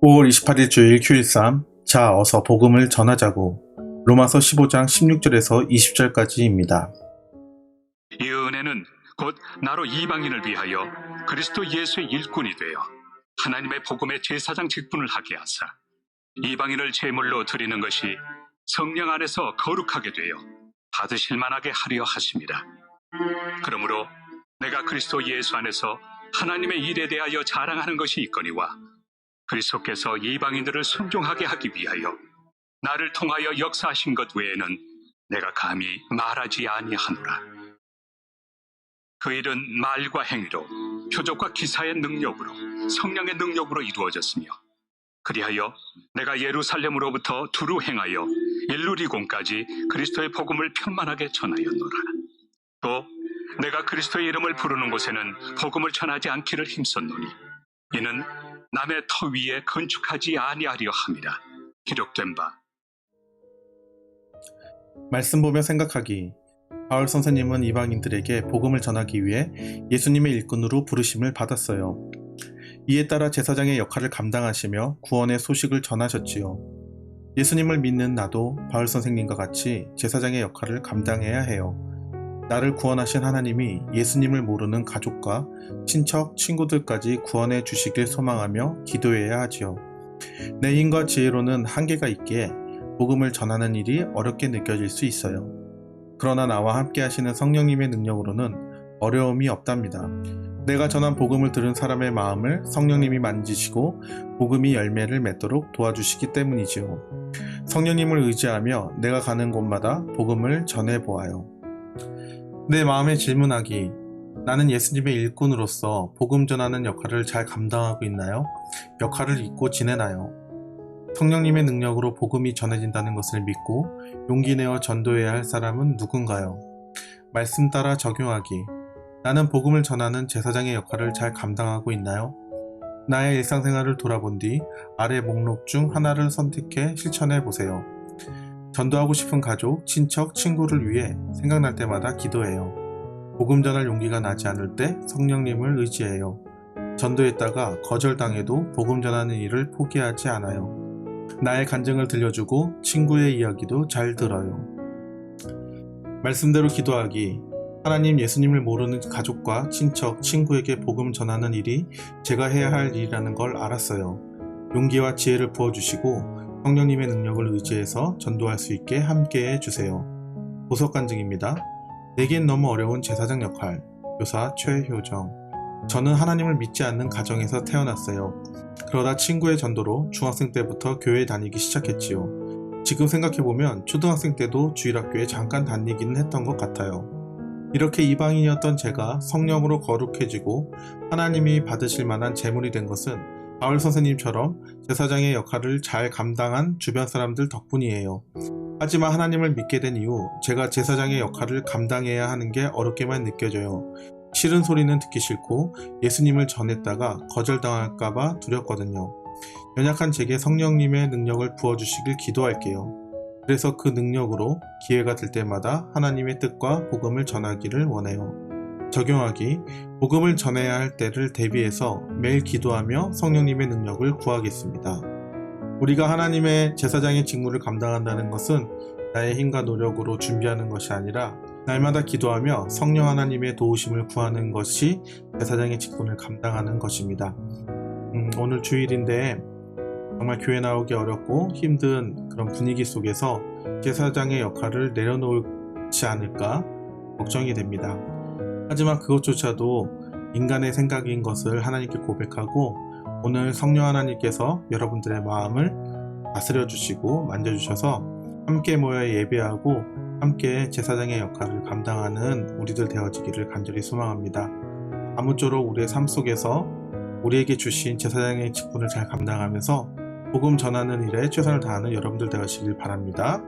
5월 28일 주일 휴일삼 자 어서 복음을 전하자고 로마서 15장 16절에서 20절까지입니다. 이 은혜는 곧 나로 이방인을 위하여 그리스도 예수의 일꾼이 되어 하나님의 복음의 제사장 직분을 하게 하사 이방인을 제물로 드리는 것이 성령 안에서 거룩하게 되어 받으실 만하게 하려 하심이라. 그러므로 내가 그리스도 예수 안에서 하나님의 일에 대하여 자랑하는 것이 있거니와 그리스도께서 이방인들을 순종하게 하기 위하여 나를 통하여 역사하신 것 외에는 내가 감히 말하지 아니하노라. 그 일은 말과 행위로 표적과 기사의 능력으로 성령의 능력으로 이루어졌으며 그리하여 내가 예루살렘으로부터 두루 행하여 일루리공까지 그리스도의 복음을 편만하게 전하였노라. 또 내가 그리스도의 이름을 부르는 곳에는 복음을 전하지 않기를 힘썼노니 이는 남의 터 위에 건축하지 아니하려 함이라 기록된 바 말씀 보며 생각하기 바울 선생님은 이방인들에게 복음을 전하기 위해 예수님의 일꾼으로 부르심을 받았어요. 이에 따라 제사장의 역할을 감당하시며 구원의 소식을 전하셨지요. 예수님을 믿는 나도 바울 선생님과 같이 제사장의 역할을 감당해야 해요. 나를 구원하신 하나님이 예수님을 모르는 가족과 친척, 친구들까지 구원해 주시길 소망하며 기도해야 하지요. 내 힘과 지혜로는 한계가 있기에 복음을 전하는 일이 어렵게 느껴질 수 있어요. 그러나 나와 함께 하시는 성령님의 능력으로는 어려움이 없답니다. 내가 전한 복음을 들은 사람의 마음을 성령님이 만지시고 복음이 열매를 맺도록 도와주시기 때문이지요. 성령님을 의지하며 내가 가는 곳마다 복음을 전해 보아요. 내 마음에 질문하기. 나는 예수님의 일꾼으로서 복음 전하는 역할을 잘 감당하고 있나요? 역할을 잊고 지내나요? 성령님의 능력으로 복음이 전해진다는 것을 믿고 용기 내어 전도해야 할 사람은 누군가요? 말씀 따라 적용하기. 나는 복음을 전하는 제사장의 역할을 잘 감당하고 있나요? 나의 일상생활을 돌아본 뒤 아래 목록 중 하나를 선택해 실천해 보세요. 전도하고 싶은 가족, 친척, 친구를 위해 생각날 때마다 기도해요. 복음 전할 용기가 나지 않을 때 성령님을 의지해요. 전도했다가 거절당해도 복음 전하는 일을 포기하지 않아요. 나의 간증을 들려주고 친구의 이야기도 잘 들어요. 말씀대로 기도하기. 하나님 예수님을 모르는 가족과 친척, 친구에게 복음 전하는 일이 제가 해야 할 일이라는 걸 알았어요. 용기와 지혜를 부어주시고 성령님의 능력을 의지해서 전도할 수 있게 함께 해 주세요. 보석 간증입니다. 내겐 너무 어려운 제사장 역할. 교사 최효정. 저는 하나님을 믿지 않는 가정에서 태어났어요. 그러다 친구의 전도로 중학생 때부터 교회 다니기 시작했지요. 지금 생각해보면 초등학생 때도 주일학교에 잠깐 다니기는 했던 것 같아요. 이렇게 이방인이었던 제가 성령으로 거룩해지고 하나님이 받으실 만한 제물이 된 것은 바울 선생님처럼 제사장의 역할을 잘 감당한 주변 사람들 덕분이에요. 하지만 하나님을 믿게 된 이후 제가 제사장의 역할을 감당해야 하는 게 어렵게만 느껴져요. 싫은 소리는 듣기 싫고 예수님을 전했다가 거절당할까봐 두렵거든요. 연약한 제게 성령님의 능력을 부어주시길 기도할게요. 그래서 그 능력으로 기회가 될 때마다 하나님의 뜻과 복음을 전하기를 원해요. 적용하기, 복음을 전해야 할 때를 대비해서 매일 기도하며 성령님의 능력을 구하겠습니다. 우리가 하나님의 제사장의 직무를 감당한다는 것은 나의 힘과 노력으로 준비하는 것이 아니라 날마다 기도하며 성령 하나님의 도우심을 구하는 것이 제사장의 직분을 감당하는 것입니다. 음, 오늘 주일인데 정말 교회 나오기 어렵고 힘든 그런 분위기 속에서 제사장의 역할을 내려놓지 않을까 걱정이 됩니다. 하지만 그것조차도 인간의 생각인 것을 하나님께 고백하고 오늘 성령 하나님께서 여러분들의 마음을 다스려 주시고 만져 주셔서 함께 모여 예배하고 함께 제사장의 역할을 감당하는 우리들 되어지기를 간절히 소망합니다. 아무쪼록 우리의 삶 속에서 우리에게 주신 제사장의 직분을 잘 감당하면서 복음 전하는 일에 최선을 다하는 여러분들 되시길 바랍니다.